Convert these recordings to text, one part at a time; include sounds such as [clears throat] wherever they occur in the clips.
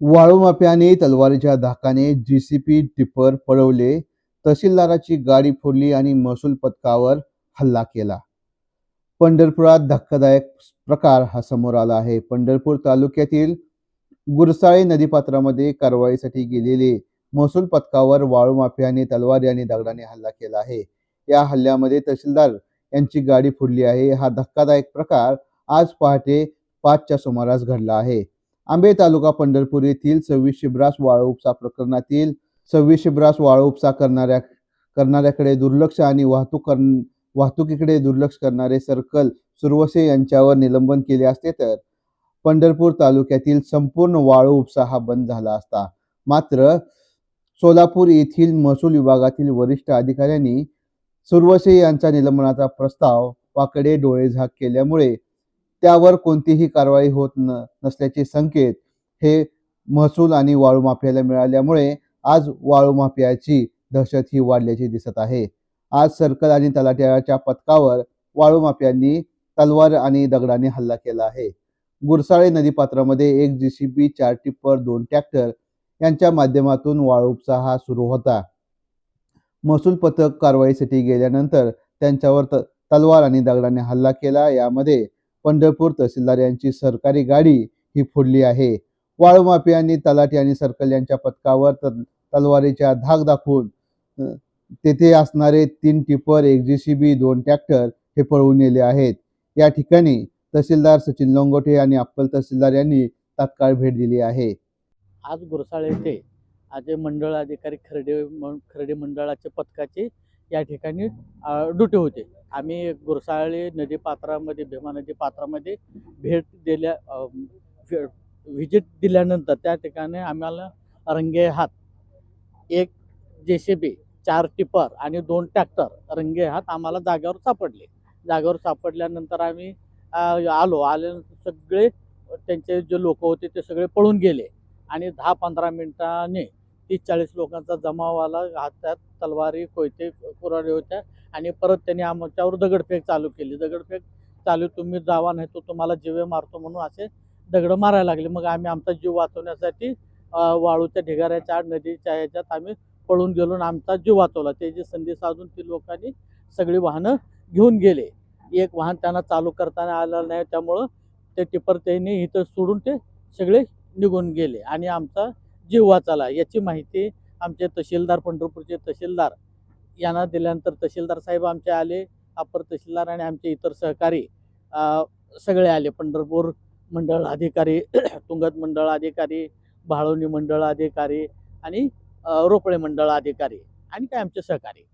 वाळूमाप्याने तलवारीच्या धाकाने GCP tipper पळवले. तहसीलदाराची गाडी फोडली आणि महसूल पथकावर हल्ला केला. पंढरपुरात धक्कादायक प्रकार हा समोर आला आहे. पंढरपूर तालुक्यातील गुरसाळे नदीपात्रामध्ये कारवाईसाठी गेलेले महसूल पथकावर वाळू माफियाने तलवारी आणि दगडाने हल्ला केला आहे. या हल्ल्यामध्ये तहसीलदार यांची गाडी फोडली आहे. हा धक्कादायक प्रकार आज पहाटे पाचच्या सुमारास घडला आहे. आंबे तालुका पंढरपूर येथील सव्वीस शिब्रास वाळू उपसा प्रकरणातील सव्वीस शिब्रास वाळू उपसा करणाऱ्या करणाऱ्याकडे दुर्लक्ष आणि वाहतूक कर वाहतुकीकडे दुर्लक्ष करणारे सर्कल सुरवसे यांच्यावर निलंबन केले असते तर पंढरपूर तालुक्यातील संपूर्ण वाळू उपसा हा बंद झाला असता. मात्र सोलापूर येथील महसूल विभागातील वरिष्ठ अधिकाऱ्यांनी सुरवसे यांचा निलंबनाचा प्रस्ताव वाकडे डोळेझाक केल्यामुळे त्यावर कोणतीही कारवाई होत न नसल्याचे संकेत हे महसूल आणि वाळू माफियाला मिळाल्यामुळे आज वाळू माफियाची दहशत ही वाढल्याची दिसत आहे. आज सर्कल आणि तलाट्याच्या पथकावर वाळू माफियांनी तलवार आणि दगडाने हल्ला केला आहे. गुरसाळे नदीपात्रामध्ये एक जीसीबी चार टिप्पर दोन ट्रॅक्टर यांच्या माध्यमातून वाळू उपसा हा सुरू होता. महसूल पथक कारवाईसाठी गेल्यानंतर त्यांच्यावर त- तलवार आणि दगडाने हल्ला केला. यामध्ये पंढरपूर तहसीलदार यांची सरकारी गाडी ही फोडली आहे. वाळू माफियांनी तलाठी आणि सर्कल यांच्या पथकावर तल- तलवारीच्या धाक दाखवून तेथे असणारे तीन टिपर एक बी दोन ट्रॅक्टर हे पळवून नेले आहेत. या ठिकाणी तहसीलदार सचिन लोंगोटे आणि अप्पल तहसीलदार यांनी तात्काळ भेट दिली आहे. आज गुरसाळे येथे आज मंडळ अधिकारी खर्डे खर्डे मंडळाच्या पथकाचे या ठिकाणी ड्युटी होते. आम्ही गुरसाळी नदी पात्रामध्ये भीमा नदी पात्रामध्ये भेट दिल्या व्हिजिट दिल्यानंतर त्या ठिकाणी आम्हाला रंगे हात एक जे सी बी चार टिपर आणि दोन ट्रॅक्टर रंगे हात आम्हाला जागेवर सापडले. जागेवर सापडल्यानंतर आम्ही आलो. आल्यानंतर सगळे त्यांचे जे लोक होते ते सगळे पळून गेले आणि दहा पंधरा मिनिटांनी तीस चाळीस लोकांचा जमाव आला हातात तलवारी कोयते कुराडे होत्या आणि परत त्यांनी आमच्यावर दगडफेक चालू केली. दगडफेक चालू तुम्ही जावा नाही तो तुम्हाला जीवे मारतो म्हणून असे दगड मारायला लागले. मग आम्ही आमचा जीव वाचवण्यासाठी वाळूच्या ढिगाऱ्याच्या आड नदीच्या ह्याच्यात आम्ही पळून गेलो आमचा जीव वाचवला. त्याची संधी साधून ती लोकांनी सगळी वाहनं घेऊन गेले. एक वाहन त्यांना चालू करताना आलं नाही त्यामुळं ते टिपर त्यांनी इथं सोडून ते सगळे निघून गेले आणि आमचा जीव वाचाला याची माहिती आमचे तहसीलदार पंढरपूरचे तहसीलदार यांना दिल्यानंतर तहसीलदार साहेब आमचे आले अपर तहसीलदार आणि आमचे इतर सहकारी सगळे आले. पंढरपूर मंडळ अधिकारी [clears throat] तुंगत मंडळ अधिकारी भाळवणी मंडळ अधिकारी आणि रोपळे मंडळ अधिकारी आणि काय आमचे सहकारी.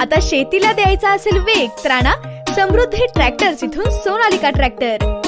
आता शेतीला द्यायचा असेल वेग तर समृद्धी ट्रॅक्टर इथून सोनालिका ट्रॅक्टर.